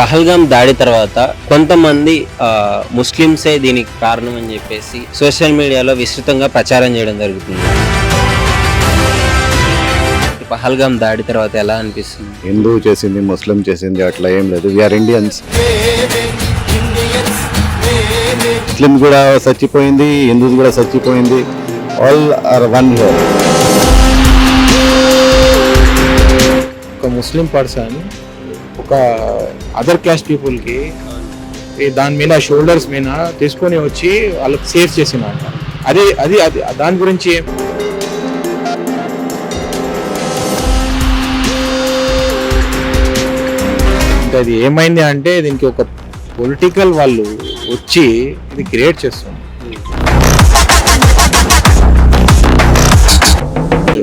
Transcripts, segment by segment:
పహల్గాం దాడి తర్వాత కొంతమంది ముస్లిమ్సే దీనికి కారణం అని చెప్పేసి సోషల్ మీడియాలో విస్తృతంగా ప్రచారం చేయడం జరుగుతుంది. పహల్గాం దాడి తర్వాత ఎలా అనిపిస్తుంది? హిందూ చేసింది ముస్లిం చేసింది అట్లా ఏం లేదు. వీఆర్ ఇండియన్స్ ముస్లిం కూడా చచ్చిపోయింది హిందూస్ కూడా చచ్చిపోయింది. ఆల్ ఆర్ వన్ ఒక ముస్లిం పర్సన్ ఒక అదర్ క్లాస్ పీపుల్కి ఈ దాని మీద షోల్డర్స్ మీద తీసుకొని వచ్చి వాళ్ళకి సేవ్ చేసినట్ట అది అది అది దాని గురించి అది ఏమైంది అంటే దీనికి ఒక పొలిటికల్ వాళ్ళు వచ్చి ఇది క్రియేట్ చేస్తుంది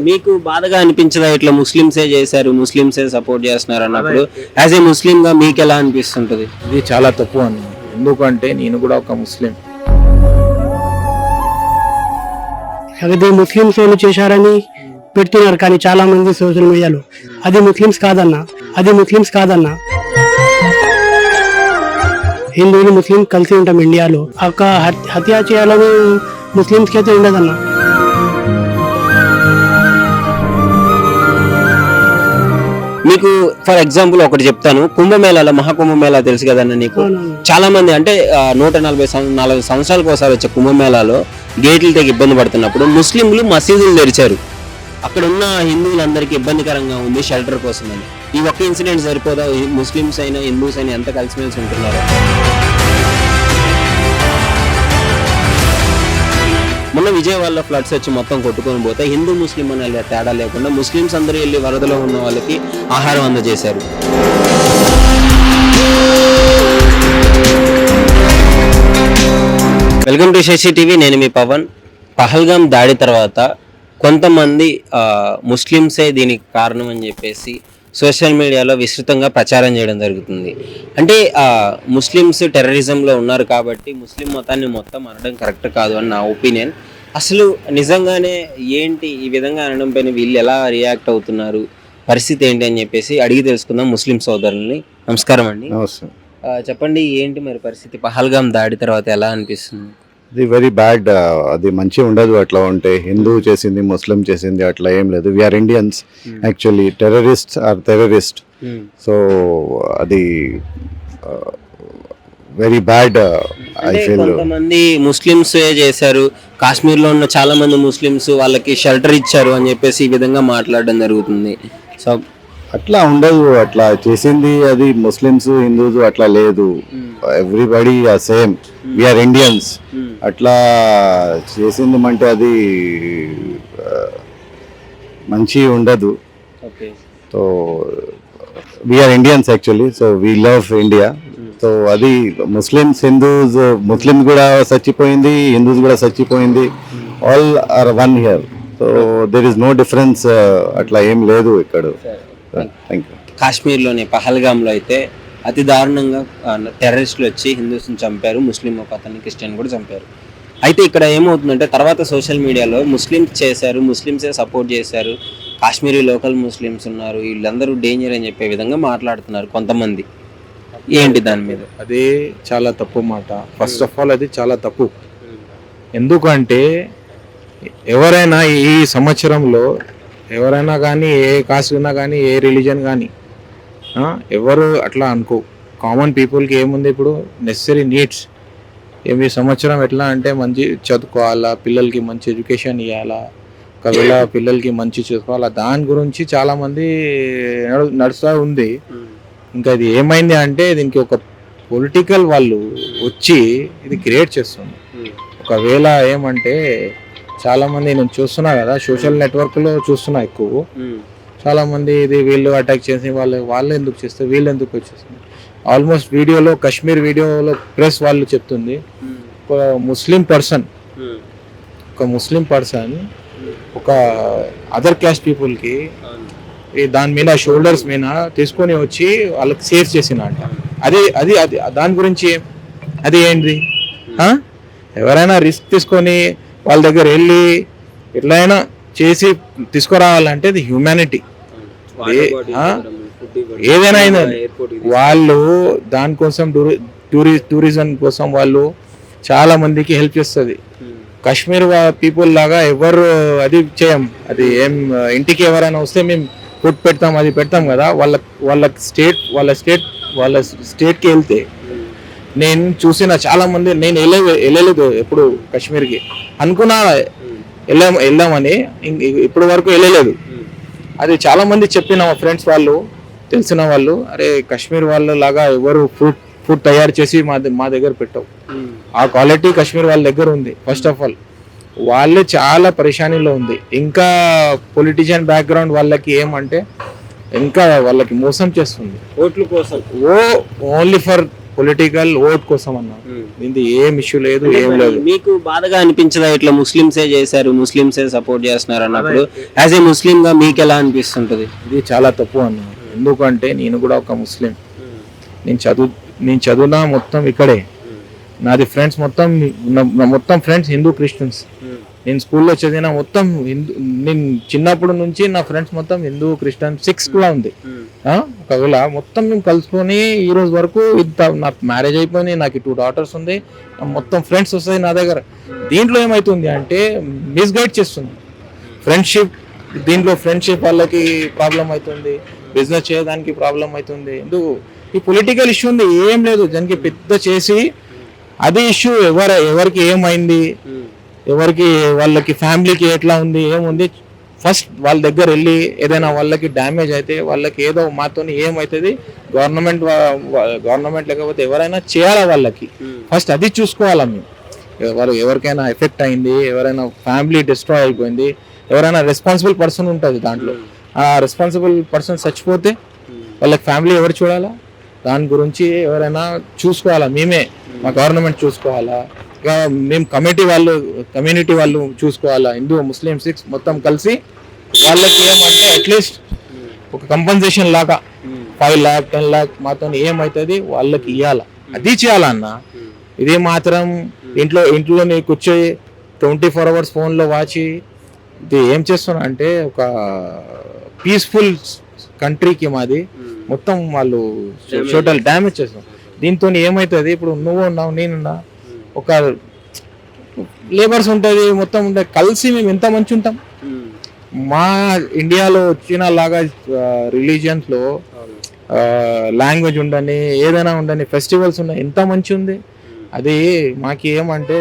మీకు బాధగా అనిపించదా ఇట్లా ముస్లిమ్సే చేశారు ముస్లిమ్సే సపోర్ట్ చేస్తున్నారు అన్నప్పుడు? యాజ్ ఏ ముస్లిం గా మీకు ఎలా అనిపిస్తుంటది? ఇది చాలా తప్పు అని ఎందుకంటే నేను కూడా ఒక ముస్లిం. అది ముస్లిమ్స్ ఏమి చేశారని పెడుతున్నారు కానీ చాలా మంది సోషల్ మీడియాలో. అది ముస్లిమ్స్ కాదన్నా. అది ముస్లిమ్స్ కాదన్నా. హిందువులు ముస్లిం కలిసి ఉంటాం ఇండియాలో. ఒక హత్- హత్య చేయాలని ముస్లిమ్స్కి అయితే ఉండదన్నా. మీకు ఫర్ ఎగ్జాంపుల్ ఒకటి చెప్తాను. కుంభమేళాలో మహాకుంభమేళా తెలుసు కదన్న నీకు. చాలా మంది అంటే నూట నలభై నలభై సంవత్సరాలకు ఒకసారి వచ్చే కుంభమేళాలో గేట్లు తెగి ఇబ్బంది పడుతున్నప్పుడు ముస్లింలు మసీదులు తెరిచారు. అక్కడ ఉన్న హిందువులందరికీ ఇబ్బందికరంగా ఉంది షెల్టర్ కోసం అని ఈ ఒక్క ఇన్సిడెంట్ సరిపోదా? ముస్లిమ్స్ అయినా హిందూస్ అయినా ఎంత కలిసిమెలిసి ఉంటున్నారు? మొన్న విజయవాడలో ఫ్లడ్స్ వచ్చి మొత్తం కొట్టుకొని పోతే హిందూ ముస్లిం అనే తేడా లేకుండా ముస్లిమ్స్ అందరూ వెళ్ళి వరదలో ఉన్న వాళ్ళకి ఆహారం అందజేశారు. వెల్కమ్ టు శశి టీవీ నేను మీ పవన్. పహల్గాం దాడి తర్వాత కొంతమంది ముస్లిమ్సే దీనికి కారణం అని చెప్పేసి సోషల్ మీడియాలో విస్తృతంగా ప్రచారం చేయడం జరుగుతుంది. అంటే ముస్లిమ్స్ టెర్రరిజంలో ఉన్నారు కాబట్టి ముస్లిం మతాన్ని మొత్తం అనడం కరెక్ట్ కాదు అని నా ఒపీనియన్ అసలు నిజంగానే ఏంటి ఈ విధంగా అనడం పైన వీళ్ళు ఎలా రియాక్ట్ అవుతున్నారు? పరిస్థితి ఏంటి అని చెప్పేసి అడిగి తెలుసుకుందాం ముస్లిం సోదరుల్ని. నమస్కారం అండి. చెప్పండి ఏంటి మరి పరిస్థితి? పహల్గాం దాడి తర్వాత ఎలా అనిపిస్తుంది? ఇది వెరీ బ్యాడ్ అది మంచి ఉండదు అట్లా ఉంటే. హిందూ చేసింది ముస్లిం చేసింది అట్లా ఏం లేదు. We are Indians actually terrorist are terrorist so అది వెరీ బ్యాడ్ ఫీల్ కొంతమంది ముస్లిమ్స్ చేశారు? కాశ్మీర్లో ఉన్న చాలా మంది ముస్లిమ్స్ వాళ్ళకి షెల్టర్ ఇచ్చారు అని చెప్పేసి ఈ విధంగా మాట్లాడడం జరుగుతుంది. సో అట్లా ఉండదు అట్లా చేసింది అది ముస్లిమ్స్ హిందూస్ అట్లా లేదు. ఎవ్రీబడి సేమ్ వీఆర్ ఇండియన్స్ అట్లా చేసింది అంటే అది ఆ, మంచి ఉండదు. So we are Indians actually so we love India so అది ముస్లిమ్స్ హిందూస్ ముస్లిమ్స్ కూడా చచ్చిపోయింది హిందూస్ కూడా చచ్చిపోయింది. All are one here so there is no difference అట్లా ఏం లేదు ఇక్కడ. థ్యాంక్ యూ కాశ్మీర్లోని పహల్గామ్లో అయితే అతి దారుణంగా టెర్రరిస్టులు వచ్చి హిందూస్ని చంపారు ముస్లిం ఒక అతన్ని క్రిస్టియన్ కూడా చంపారు. అయితే ఇక్కడ ఏమవుతుందంటే తర్వాత సోషల్ మీడియాలో ముస్లిమ్స్ చేశారు ముస్లిమ్సే సపోర్ట్ చేశారు కాశ్మీరీ లోకల్ ముస్లిమ్స్ ఉన్నారు వీళ్ళందరూ డేంజర్ అని చెప్పే విధంగా మాట్లాడుతున్నారు కొంతమంది. ఏంటి దాని మీద? అదే చాలా తప్పు మాట. ఫస్ట్ ఆఫ్ ఆల్ అది చాలా తప్పు. ఎందుకంటే ఎవరైనా ఈ సంవత్సరంలో ఎవరైనా కానీ ఏ కాస్ట్ ఉన్నా కానీ ఏ రిలీజన్ కానీ ఎవరు అట్లా అనుకో. కామన్ పీపుల్కి ఏముంది ఇప్పుడు? నెసరీ నీడ్స్ ఏమి సంవత్సరం ఎట్లా అంటే మంచి చదువుకోవాలా పిల్లలకి మంచి ఎడ్యుకేషన్ ఇవ్వాలా ఒకవేళ పిల్లలకి మంచి చదువుకోవాలా దాని గురించి చాలామంది నడు నడుస్తూ ఉంది. ఇంకా ఇది ఏమైంది అంటే దీనికి ఒక పొలిటికల్ వాళ్ళు వచ్చి ఇది క్రియేట్ చేస్తుంది. ఒకవేళ ఏమంటే చాలా మంది నేను చూస్తున్నా కదా సోషల్ నెట్వర్క్లో చూస్తున్నా ఎక్కువ. చాలా మంది ఇది వీళ్ళు అటాక్ చేసి వాళ్ళు వాళ్ళు ఎందుకు చేస్తారు వీళ్ళు ఎందుకు వచ్చేస్తుంది ఆల్మోస్ట్ వీడియోలో కశ్మీర్ వీడియోలో ప్రెస్ వాళ్ళు చెప్తుంది ఒక ముస్లిం పర్సన్ ఒక ముస్లిం పర్సన్ ఒక అదర్ క్లాస్ పీపుల్కి దాని మీద షోల్డర్స్ మీద తీసుకొని వచ్చి వాళ్ళకి సేవ్ చేసినట్ట అది అది అది దాని గురించి అది ఏంటి? ఎవరైనా రిస్క్ తీసుకొని వాళ్ళ దగ్గర వెళ్ళి ఎట్లయినా చేసి తీసుకురావాలంటే ఇది హ్యూమానిటీ ఏదైనా అయినా వాళ్ళు దానికోసం టూరి టూరి టూరిజం కోసం వాళ్ళు చాలా మందికి హెల్ప్ చేస్తుంది. కాశ్మీర్ పీపుల్ లాగా ఎవరు అది చేయం. అది ఏం ఇంటికి ఎవరైనా వస్తే మేము ఫుడ్ పెడతాం అది పెడతాం కదా. వాళ్ళ వాళ్ళ స్టేట్ వాళ్ళ స్టేట్ వాళ్ళ స్టేట్కి వెళ్తే నేను చూసిన చాలా మంది నేను వెళ్ళే వెళ్ళలేదు ఎప్పుడు కాశ్మీర్కి. అనుకున్నా వెళ్ళాం వెళ్దామని ఇం- ఇప్పటి వరకు వెళ్ళలేదు. అది చాలా మంది చెప్పిన మా ఫ్రెండ్స్ వాళ్ళు తెలిసిన వాళ్ళు అరే కాశ్మీర్ వాళ్ళ లాగా ఎవరు ఫుడ్ ఫుడ్ తయారు చేసి మా మా దగ్గర పెట్టవు. ఆ క్వాలిటీ కాశ్మీర్ వాళ్ళ దగ్గర ఉంది ఫస్ట్ ఆఫ్ ఆల్. వాళ్ళే చాలా పరేషానీలో ఉంది. ఇంకా పొలిటీషియన్ బ్యాక్గ్రౌండ్ వాళ్ళకి ఏమంటే ఇంకా వాళ్ళకి మోసం చేస్తుంది. ఓట్ల కోసం. ఓ ఓన్లీ ఫర్ పొలిటికల్ ఓట్ కోసం అన్న. ఇది ఏం ఇష్యూ లేదు ఏం లేదు. మీకు బాధగా అనిపించదా ఇట్లా ముస్లింసే చేశారు ముస్లింసే సపోర్ట్ చేస్తున్నారు అన్నప్పుడు యాజ్ ఏ ముస్లిం గా మీకు ఎలా అనిపిస్తుంటది? ఇది చాలా తప్పు అన్న. ఎందుకంటే నేను కూడా ఒక ముస్లిం. నేను చదువు నేను చదువునా మొత్తం ఇక్కడే. నాది ఫ్రెండ్స్ మొత్తం మొత్తం ఫ్రెండ్స్ హిందూ క్రిస్టియన్స్ నేను స్కూల్లో చదివిన మొత్తం హిందూ నేను చిన్నప్పటి నుంచి నా ఫ్రెండ్స్ మొత్తం హిందూ క్రిస్టియన్ సిక్స్ కూడా ఉంది. ఆ? ఒకవేళ మొత్తం మేము కలుసుకొని ఈ రోజు వరకు ఇంత నాకు మ్యారేజ్ అయిపోయింది నాకు టూ డాటర్స్ ఉంది నా మొత్తం ఫ్రెండ్స్ వస్తాయి నా దగ్గర. దీంట్లో ఏమవుతుంది అంటే మిస్గైడ్ చేస్తుంది. ఫ్రెండ్షిప్ దీంట్లో ఫ్రెండ్షిప్ వాళ్ళకి ప్రాబ్లం అవుతుంది బిజినెస్ చేయడానికి ప్రాబ్లం అవుతుంది. ఎందుకు ఈ పొలిటికల్ ఇష్యూ ఉంది ఏం లేదు. దానికి పెద్ద చేసి అదే ఇష్యూ ఎవరు ఎవరికి ఏమైంది? ఎవరికి వాళ్ళకి ఫ్యామిలీకి ఎట్లా ఉంది ఏముంది ఫస్ట్ వాళ్ళ దగ్గర వెళ్ళి ఏదైనా వాళ్ళకి డ్యామేజ్ అయితే వాళ్ళకి ఏదో మాతో ఏమవుతుంది గవర్నమెంట్ గవర్నమెంట్ లేకపోతే ఎవరైనా చేయాలా వాళ్ళకి? ఫస్ట్ అది చూసుకోవాలా మేము. ఎవరు ఎవరికైనా ఎఫెక్ట్ అయింది ఎవరైనా ఫ్యామిలీ డిస్ట్రాయ్ అయిపోయింది ఎవరైనా రెస్పాన్సిబుల్ పర్సన్ ఉంటుంది దాంట్లో. ఆ రెస్పాన్సిబుల్ పర్సన్ చచ్చిపోతే వాళ్ళకి ఫ్యామిలీ ఎవరు చూడాలా? దాని గురించి ఎవరైనా చూసుకోవాలా మేమే. మా గవర్నమెంట్ చూసుకోవాలా? మేము కమిటీ వాళ్ళు కమ్యూనిటీ వాళ్ళు చూసుకోవాలా? హిందూ ముస్లిం సిక్స్ మొత్తం కలిసి వాళ్ళకి ఏమంటే అట్లీస్ట్ ఒక కంపన్సేషన్ లాగా ఫైవ్ ల్యాక్ టెన్ ల్యాక్ మాతో ఏమవుతుంది వాళ్ళకి ఇవ్వాలా అది చేయాలన్న ఇది మాత్రం ఇంట్లో ఇంట్లోనే కూర్చొని ట్వంటీ ఫోర్ అవర్స్ ఫోన్లో వాచి ఇది ఏం చేస్తున్నా అంటే ఒక పీస్ఫుల్ కంట్రీకి మాది. మొత్తం వాళ్ళు టోటల్ డ్యామేజ్ చేస్తాం దీంతో ఏమవుతుంది ఇప్పుడు నువ్వు ఉన్నావు నేనున్నా. ఒక లేబర్స్ ఉంటుంది మొత్తం ఉంటుంది. కలిసి మేము ఎంత మంచి ఉంటాం. మా ఇండియాలో వచ్చిన లాగా రిలీజియన్స్లో లాంగ్వేజ్ ఉండని ఏదైనా ఉండని ఫెస్టివల్స్ ఉన్నాయి ఎంత మంచి ఉంది. అది మాకు ఏమంటే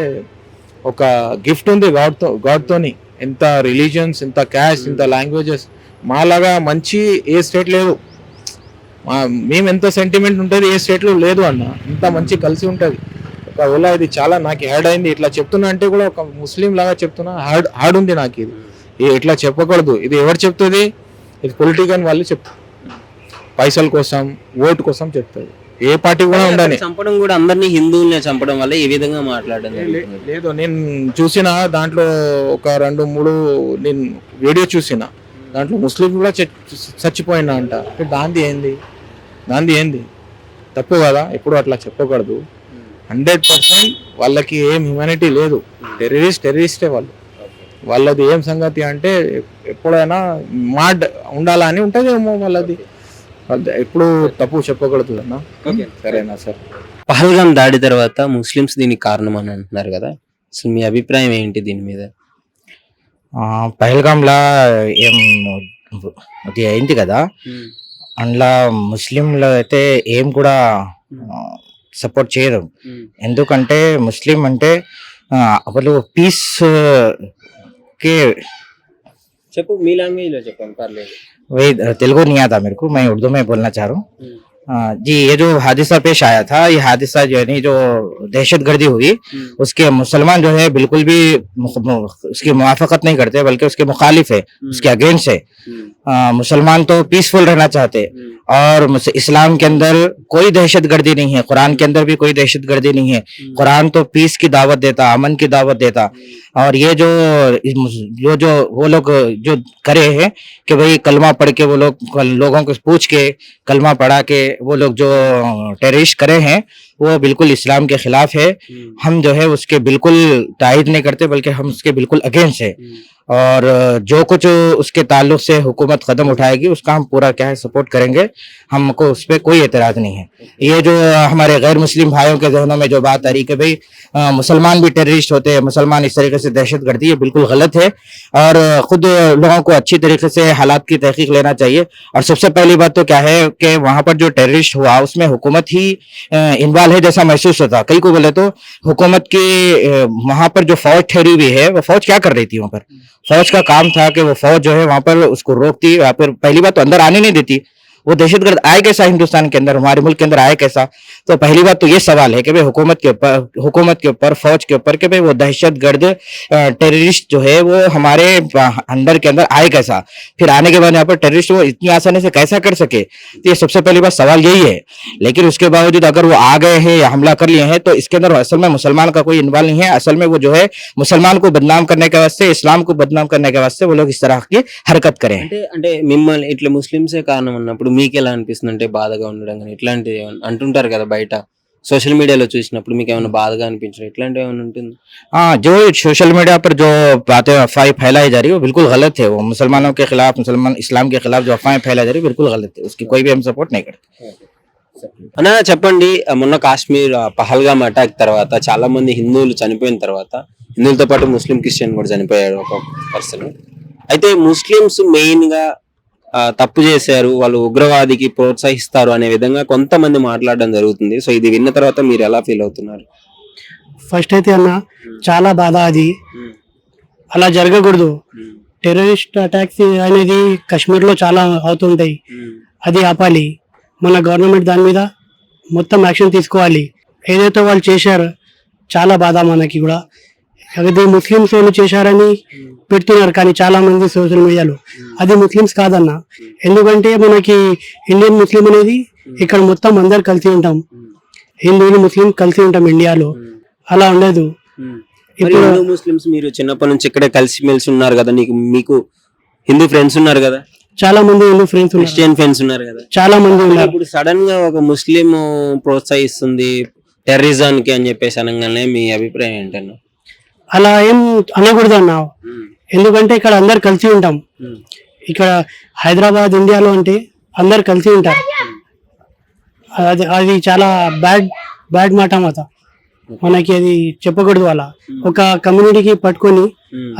ఒక గిఫ్ట్ ఉంది గాడ్తో గాడ్తోని. ఎంత రిలీజియన్స్ ఎంత క్యాష్ ఎంత లాంగ్వేజెస్. మాలాగా మంచి ఏ స్టేట్ లేదు. మా మేము ఎంత సెంటిమెంట్ ఉంటుంది ఏ స్టేట్లో లేదు అన్న. ఇంత మంచి కలిసి ఉంటుంది. ఒకవేళ ఇది చాలా నాకు హ్యాడ్ అయింది. ఇట్లా చెప్తున్నా అంటే కూడా ఒక ముస్లిం లాగా చెప్తున్నా హార్డ్ హార్డ్ ఉంది నాకు ఇది. ఇట్లా చెప్పకూడదు. ఇది ఎవరు చెప్తుంది? ఇది పొలిటికల్ వాళ్ళు చెప్తారు. పైసల కోసం ఓటు కోసం చెప్తుంది ఏ పార్టీ కూడా ఉండని. చంపడం కూడా అందరినీ హిందువులనే చంపడం వల్ల ఈ విధంగా మాట్లాడడం. లేదు నేను చూసిన దాంట్లో ఒక రెండు మూడు నేను వీడియో చూసిన. దాంట్లో ముస్లిం కూడా చచ్చి- చచ్చిపోయినా అంట. అంటే దాంది ఏంది? దాంది ఏంది? తప్పు కదా ఎప్పుడు అట్లా చెప్పకూడదు. హండ్రెడ్ పర్సెంట్ వాళ్ళకి ఏం హ్యూమానిటీ లేదు. టెర్రరిస్ట్ టెర్రరిస్టే వాళ్ళు. వాళ్ళది ఏం సంగతి అంటే ఎప్పుడైనా మా ఉండాలా అని ఉంటుంది ఏమో వాళ్ళది ఎప్పుడు తప్పు చెప్పకూడదు అన్న సరేనా సార్. పహల్గాం దాడి తర్వాత ముస్లిమ్స్ దీనికి కారణం అని అంటున్నారు కదా. అసలు మీ అభిప్రాయం ఏంటి దీని మీద? ఆ, పహల్గాంలా ఏం అది అయింది కదా. అందులో ముస్లింలు అయితే ఏం కూడా సపోర్ట్ చేయరు. ఎందుకంటే ముస్లిం అంటే వాళ్ళు పీస్ కే చెప్పు మీ లాంగ్వేజ్ లో చెప్పండి పర్లేదు. وہی تیلگو نہیں آتا میرے کو میں اردو میں بولنا چاہ رہا ہوں جی یہ جو حادثہ پیش آیا تھا یہ حادثہ جو یعنی جو دہشت گردی ہوئی اس کے مسلمان جو ہے بالکل بھی اس کی موافقت نہیں کرتے بلکہ اس کے مخالف ہے اس کے اگینسٹ ہے مسلمان تو پیسفل رہنا چاہتے اور اسلام کے اندر کوئی دہشت گردی نہیں ہے قرآن کے اندر بھی کوئی دہشت گردی نہیں ہے۔ قرآن تو پیس کی دعوت دیتا امن کی دعوت دیتا۔ اور یہ جو جو جو وہ لوگ جو کرے ہیں کہ بھئی کلمہ پڑھ کے وہ لوگ لوگوں کو پوچھ کے کلمہ پڑھا کے وہ لوگ جو ٹیررسٹ کرے ہیں وہ بالکل اسلام کے خلاف ہے۔ ہم جو ہے اس کے بالکل تائید نہیں کرتے بلکہ ہم اس کے بالکل اگینسٹ ہیں۔ اور جو کچھ اس کے تعلق سے حکومت قدم اٹھائے گی اس کا ہم پورا کیا ہے سپورٹ کریں گے۔ ہم کو اس پہ کوئی اعتراض نہیں ہے۔ یہ جو ہمارے غیر مسلم بھائیوں کے ذہنوں میں جو بات آ رہی کہ بھائی مسلمان بھی ٹیررسٹ ہوتے ہیں مسلمان اس طریقے سے دہشت گردی یہ بالکل غلط ہے۔ اور خود لوگوں کو اچھی طریقے سے حالات کی تحقیق لینا چاہیے۔ اور سب سے پہلی بات تو کیا ہے کہ وہاں پر جو ٹیررسٹ ہوا اس میں حکومت ہی انوالو حال ہے جیسا محسوس ہوتا کئی کو بولے تو حکومت کی وہاں پر جو فوج ٹھہری ہوئی ہے، وہ فوج کیا کر رہی تھی وہاں پر؟ فوج کا کام تھا کہ وہ فوج جو ہے وہاں پر اس کو روکتی، وہاں پر پہلی بات تو اندر آنے نہیں دیتی۔ وہ دہشت گرد آئے کیسا ہندوستان کے اندر، ہمارے ملک کے اندر آئے کیسا تو پہلی بات تو یہ سوال ہے کہ بھائی حکومت کے اوپر حکومت کے اوپر، فوج کے اوپر کہ بھائی وہ دہشت گرد ٹیررسٹ جو ہے وہ ہمارے اندر کے اندر آئے کیسا؟ پھر آنے کے بعد یہاں پر ٹیررسٹ وہ اتنی آسانی سے کیسا کر سکے؟ تو یہ سب سے پہلی بات سوال یہی ہے۔ لیکن اس کے باوجود اگر وہ آ گئے ہیں یا حملہ کر لیے ہیں تو اس کے اندر اصل میں مسلمان کا کوئی انوالو نہیں ہے۔ اصل میں وہ جو ہے مسلمان کو بدنام کرنے کے واسطے، اسلام کو بدنام کرنے کے واسطے وہ لوگ اس طرح کی حرکت کریں۔ అంటే మిమ్మల్ని ఇట్లా ముస్లింసే కారణం అన్నప్పుడు మీకు ఎలా అనిపిస్తుంది అంటే బాధగా ఉండడం కానీ ఇట్లాంటివి అంటుంటారు కదా బయట సోషల్ మీడియాలో చూసినప్పుడు మీకు ఏమైనా బాధగా అనిపించడం ఇట్లాంటివి ఏమైనా ఉంటుంది हाँ जो सोशल मीडिया पर जो बातें अफवाहें फैलाई जा रही है वो बिल्कुल गलत है वो मुसलमानों के खिलाफ मुसलमान इस्लाम के खिलाफ जो अफवाहें फैलाई जा रही है बिल्कुल गलत है उसकी कोई भी हम सपोर्ट नहीं करते అన్న చెప్పండి ఆ, మొన్న కాశ్మీర్ ఆ, పహల్గామ్ అటాక్ తర్వాత చాలా మంది హిందువులు చనిపోయిన తర్వాత హిందువులతో పాటు ముస్లిం క్రిస్టియన్ కూడా చనిపోయాడు ఒక పర్సన్ అయితే ముస్లిమ్స్ మెయిన్ గా ఆ, తప్పు చేశారు వాళ్ళు ఉగ్రవాదికి ప్రోత్సహిస్తారు అనే విధంగా కొంతమంది మాట్లాడడం జరుగుతుంది. సో ఇది విన్న తర్వాత మీరు ఎలా ఫీల్ అవుతున్నారు? ఫస్ట్ అయితే అన్న చాలా బాధ అది. అలా జరగకూడదు. టెర్రరిస్ట్ అటాక్స్ అనేది కాశ్మీర్లో చాలా అవుతుంటాయి. అది ఆపాలి. మన గవర్నమెంట్ దాని మీద మొత్తం యాక్షన్ తీసుకోవాలి. ఏదైతే వాళ్ళు చేశారో చాలా బాధ మనకి కూడా. అది ముస్లిమ్స్ వాళ్ళు చేశారని పెడుతున్నారు కానీ చాలా మంది సోషల్ మీడియాలో. అది ముస్లిమ్స్ కాదన్న. ఎందుకంటే మనకి ఇండియన్ ముస్లిం అనేది ఇక్కడ మొత్తం అందరు కలిసి ఉంటాం. హిందువులు ముస్లిం కలిసి ఉంటాం ఇండియాలో. అలా ఉండదు. ఇప్పుడు హిందూ ముస్లిమ్స్ మీరు చిన్నప్పటి నుంచి ఇక్కడే కలిసి మెలిసి ఉన్నారు కదా నీకు మీకు హిందూ ఫ్రెండ్స్ ఉన్నారు కదా? చాలా మంది హిందూ ఫ్రెండ్స్ క్రిస్టియన్ ఫ్రెండ్స్ ఉన్నారు కదా? చాలా మంది ఉన్నారు. ఇప్పుడు సడన్గా ఒక ముస్లిం ప్రోత్సహిస్తుంది టెర్రరిజం కి అని చెప్పేసి అనగానే మీ అభిప్రాయం ఏంటన్నా? అలా ఏం అనకూడదు అన్న ఎందుకంటే ఇక్కడ అందరు కలిసి ఉంటాం. ఇక్కడ హైదరాబాద్ ఇండియాలో అంటే అందరు కలిసి ఉంటారు. అది అది చాలా బ్యాడ్ బ్యాడ్ మాట మాట మనకి అది చెప్పకూడదు అలా. ఒక కమ్యూనిటీకి పట్టుకొని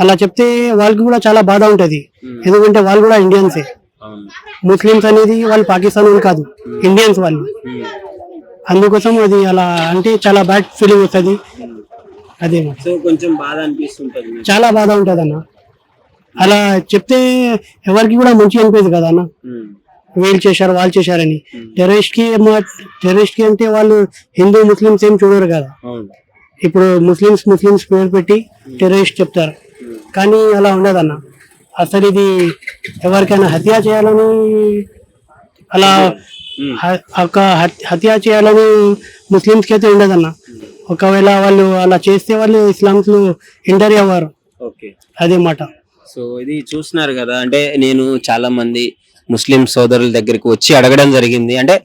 అలా చెప్తే వాళ్ళకి కూడా చాలా బాధ ఉంటది. ఎందుకంటే వాళ్ళు కూడా ఇండియన్సే. ముస్లిమ్స్ అనేది వాళ్ళు పాకిస్తాన్ వాళ్ళు కాదు ఇండియన్స్ వాళ్ళు. అందుకోసం అది అలా అంటే చాలా బ్యాడ్ ఫీలింగ్ వస్తుంది. అదే. సో కొంచెం బాధ అనిపిస్తుంటది. చాలా బాధ ఉంటది అన్న అలా చెప్తే ఎవరికి కూడా మంచి అనిపించదు కదా అన్న. వీళ్ళు చేశారు వాళ్ళు చేశారని. టెర్రరిస్ట్కి టెర్రరిస్ట్కి అంటే వాళ్ళు హిందూ ముస్లిమ్స్ ఏం చూడరు కదా. ఇప్పుడు ముస్లిమ్స్ ముస్లిమ్స్ పేరు పెట్టి టెర్రరిస్ట్ చెప్తారు. కానీ అలా ఉండదు అన్న అసలు ఇది ఎవరికైనా హత్య చేయాలని అలా ఒక హత్- హత్య చేయాలని ముస్లిమ్స్కి అయితే ఉండదన్న. ఒకవేళ వాళ్ళు అలా చేస్తే వాళ్ళు ఇస్లామ్స్లో ఎంటర్ అవ్వరు ఓకే. అదే మాట. సో ఇది చూస్తున్నారు కదా అంటే నేను చాలా మంది ముస్లిం సోదరుల దగ్గరికి వచ్చి అడగడం జరిగింది. అంటే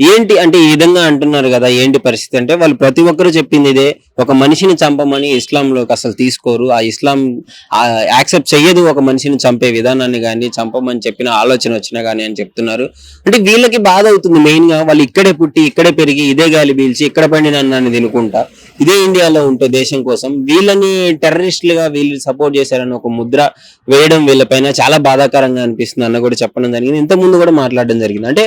ఏంటి అంటే ఈ విధంగా అంటున్నారు కదా ఏంటి పరిస్థితి అంటే వాళ్ళు ప్రతి ఒక్కరు చెప్పింది ఇదే ఒక మనిషిని చంపమని ఇస్లాంలోకి అసలు తీసుకోరు ఆ ఇస్లాం యాక్సెప్ట్ చెయ్యదు ఒక మనిషిని చంపే విధానాన్ని కానీ చంపమని చెప్పిన ఆలోచన వచ్చినా కానీ అని చెప్తున్నారు. అంటే వీళ్ళకి బాధ అవుతుంది మెయిన్గా వాళ్ళు ఇక్కడే పుట్టి ఇక్కడే పెరిగి ఇదే గాలి పీల్చి ఇక్కడ పండిన అన్నాన్ని తినుకుంటా ఇదే ఇండియాలో ఉంటే దేశం కోసం వీళ్ళని టెర్రరిస్టులుగా వీళ్ళు సపోర్ట్ చేశారని ఒక ముద్ర వేయడం వీళ్ళపైన చాలా బాధాకరంగా అనిపిస్తుంది అన్న కూడా చెప్పడం జరిగింది. ఇంత ముందు కూడా మాట్లాడడం జరిగింది. అంటే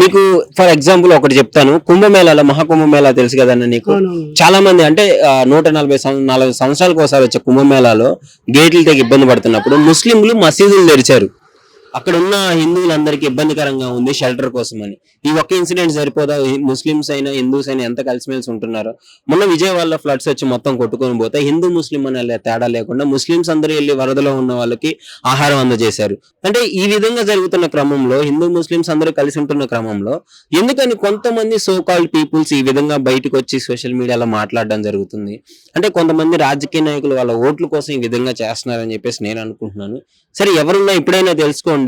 మీకు ఫర్ ఎగ్జాంపుల్ ఒకటి చెప్తాను. కుంభమేళాలో మహాకుంభమేళా తెలుసు కదన్న నీకు. చాలా మంది అంటే నూట నలభై నలభై సంవత్సరాలకు ఒకసారి వచ్చే కుంభమేళాలో గేట్లు తెగి ఇబ్బంది పడుతున్నప్పుడు ముస్లింలు మసీదులు తెరిచారు. అక్కడ ఉన్న హిందువులందరికీ ఇబ్బందికరంగా ఉంది షెల్టర్ కోసం అని ఈ ఒక్క ఇన్సిడెంట్ సరిపోదా? ముస్లిమ్స్ అయినా హిందూస్ అయినా ఎంత కలిసిమెలిసి ఉంటున్నారో? మొన్న విజయవాడలో ఫ్లడ్స్ వచ్చి మొత్తం కొట్టుకొని పోతే హిందూ ముస్లిం అనే తేడా లేకుండా ముస్లిమ్స్ అందరూ వెళ్ళి వరదలో ఉన్న వాళ్ళకి ఆహారం అందజేశారు. అంటే ఈ విధంగా జరుగుతున్న క్రమంలో హిందూ ముస్లిమ్స్ అందరూ కలిసి ఉంటున్న క్రమంలో ఎందుకని కొంతమంది సో కాల్డ్ పీపుల్స్ ఈ విధంగా బయటకు వచ్చి సోషల్ మీడియాలో మాట్లాడడం జరుగుతుంది? అంటే కొంతమంది రాజకీయ నాయకులు వాళ్ళ ఓట్ల కోసం ఈ విధంగా చేస్తున్నారని చెప్పేసి నేను అనుకుంటున్నాను. సరే ఎవరున్నా ఇప్పుడైనా తెలుసుకోండి.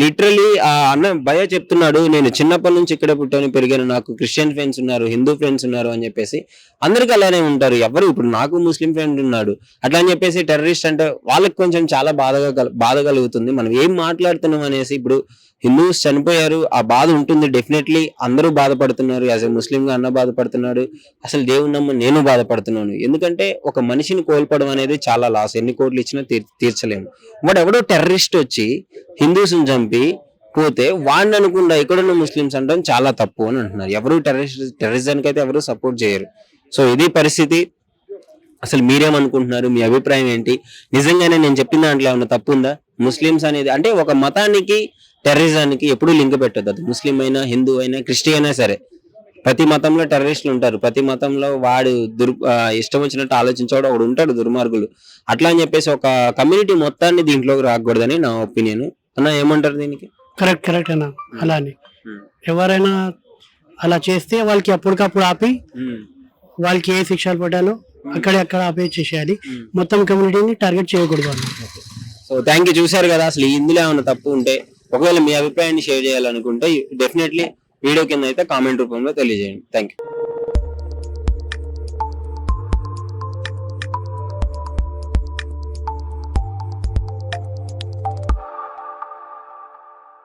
లిటరలీ అన్న భయ చెప్తున్నాడు నేను చిన్నప్పటి నుంచి ఇక్కడ పుట్టాను పెరిగాను. నాకు క్రిస్టియన్ ఫ్రెండ్స్ ఉన్నారు హిందూ ఫ్రెండ్స్ ఉన్నారు అని చెప్పేసి అందరికి అలానే ఉంటారు. ఎవరు ఇప్పుడు నాకు ముస్లిం ఫ్రెండ్ ఉన్నాడు. అట్లా అని చెప్పేసి టెర్రరిస్ట్ అంటే వాళ్ళకి కొంచెం చాలా బాధగా బాధ కలుగుతుంది. మనం ఏం మాట్లాడుతున్నాం అనేసి ఇప్పుడు హిందూస్ చనిపోయారు ఆ బాధ ఉంటుంది డెఫినెట్లీ అందరూ బాధపడుతున్నారు యాజ్ ఎ ముస్లింగా అన్న బాధపడుతున్నాడు అసలు దేవుని నమ్మ నేను బాధపడుతున్నాను. ఎందుకంటే ఒక మనిషిని కోల్పోవడం అనేది చాలా లాస్ ఎన్ని కోట్లు ఇచ్చినా తీర్- తీర్చలేము. వాడు ఎవడో టెర్రరిస్ట్ వచ్చి హిందూస్ని చంపి పోతే వాడిని అనుకుండా ఇక్కడున్న ముస్లిమ్స్ అంటాం చాలా తప్పు అని అంటున్నారు. ఎవరు టెర్రరిస్ట్ టెర్రరిజానికి అయితే ఎవరు సపోర్ట్ చేయరు. సో ఇది పరిస్థితి. అసలు మీరేమనుకుంటున్నారు? మీ అభిప్రాయం ఏంటి? నిజంగానే నేను చెప్పిన దాంట్లో ఏమైనా తప్పు ఉందా ముస్లిమ్స్ అనేది అంటే ఒక మతానికి టెర్రరిజానికి ఎప్పుడూ లింక్ పెట్టద్దు. అది ముస్లిం అయినా హిందూ అయినా క్రిస్టియన్ అయినా సరే. ప్రతి మతంలో టెర్రరిస్టులు ఉంటారు. ప్రతి మతంలో వాడు దుర్ ఇష్టం వచ్చినట్టు ఆలోచించేవాడు ఒకడు ఉంటాడు దుర్మార్గులు. అట్లా అని చెప్పేసి ఒక కమ్యూనిటీ మొత్తాన్ని దీంట్లోకి రాకూడదని నా ఒపీనియన్. అన్న ఏమంటారు దీనికి? కరెక్ట్ కరెక్ట్ అన్న. అలానే. ఎవరైనా అలా చేస్తే వాళ్ళకి అప్పటికప్పుడు ఆపి వాళ్ళకి ఏ శిక్షలు పడ్డాలో అక్కడే అక్కడ ఆపే చేసేయాలి మొత్తం కమ్యూనిటీని టార్గెట్ చేయకూడదు అన్న సో థ్యాంక్ యూ చూశారు కదా అసలు ఇందులో ఏమైనా తప్పు ఉంటే ఒకవేళ మీ అభిప్రాయాన్ని షేర్ చేయాలనుకుంటే డెఫినెట్లీ వీడియో కింద అయితే కామెంట్ రూపంలో తెలియజేయండి. Thank you